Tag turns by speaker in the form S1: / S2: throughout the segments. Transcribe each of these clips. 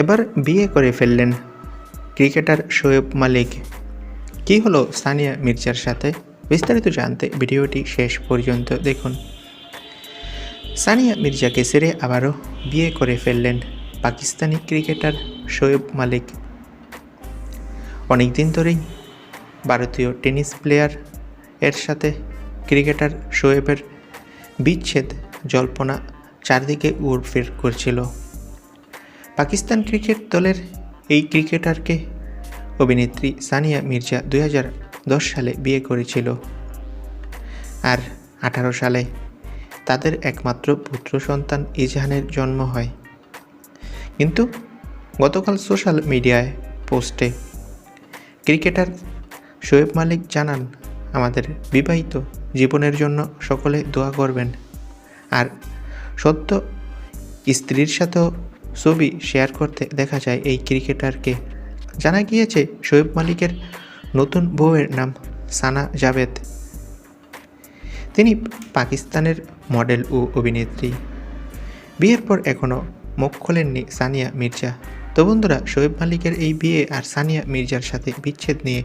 S1: এবার বিয়ে করে ফেললেন ক্রিকেটার শোয়েব মালিক। কী হলো সানিয়া মির্জার সাথে? বিস্তারিত জানতে ভিডিওটি শেষ পর্যন্ত দেখুন। সানিয়া মির্জাকে সেরে আবারও বিয়ে করে ফেললেন পাকিস্তানি ক্রিকেটার শোয়েব মালিক। অনেক দিন ধরেই ভারতীয় টেনিস প্লেয়ার এর সাথে ক্রিকেটার শোয়েবের বিচ্ছেদ জল্পনা চারদিকে উড়ফের করছিল। পাকিস্তান ক্রিকেট দলের এই ক্রিকেটারকে অভিনেত্রী সানিয়া মির্জা দুই সালে বিয়ে করেছিল। আর আঠারো সালে তাদের একমাত্র পুত্র সন্তান ইজহানের জন্ম হয়। কিন্তু গতকাল সোশ্যাল মিডিয়ায় পোস্টে ক্রিকেটার শোয়েব মালিক জানান, আমাদের বিবাহিত জীবনের জন্য সকলে দোয়া করবেন। আর সত্য স্ত্রীর সাথেও ছবি শেয়ার করতে দেখা যায় এই ক্রিকেটারকে। জানা গিয়েছে, শোয়েব মালিকের নতুন বউয়ের নাম সানা জাভেদ। তিনি পাকিস্তানের মডেল ও অভিনেত্রী। বিয়ের পর এখনও মুখ খোলেননি সানিয়া মির্জা। তো বন্ধুরা, শোয়েব মালিকের এই বিয়ে আর সানিয়া মির্জার সাথে বিচ্ছেদ নিয়ে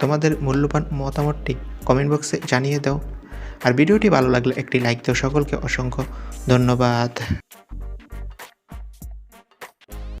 S1: তোমাদের মূল্যবান মতামতটি কমেন্ট বক্সে জানিয়ে দাও। আর ভিডিওটি ভালো লাগলে একটি লাইক দাও। সকলকে অসংখ্য ধন্যবাদ।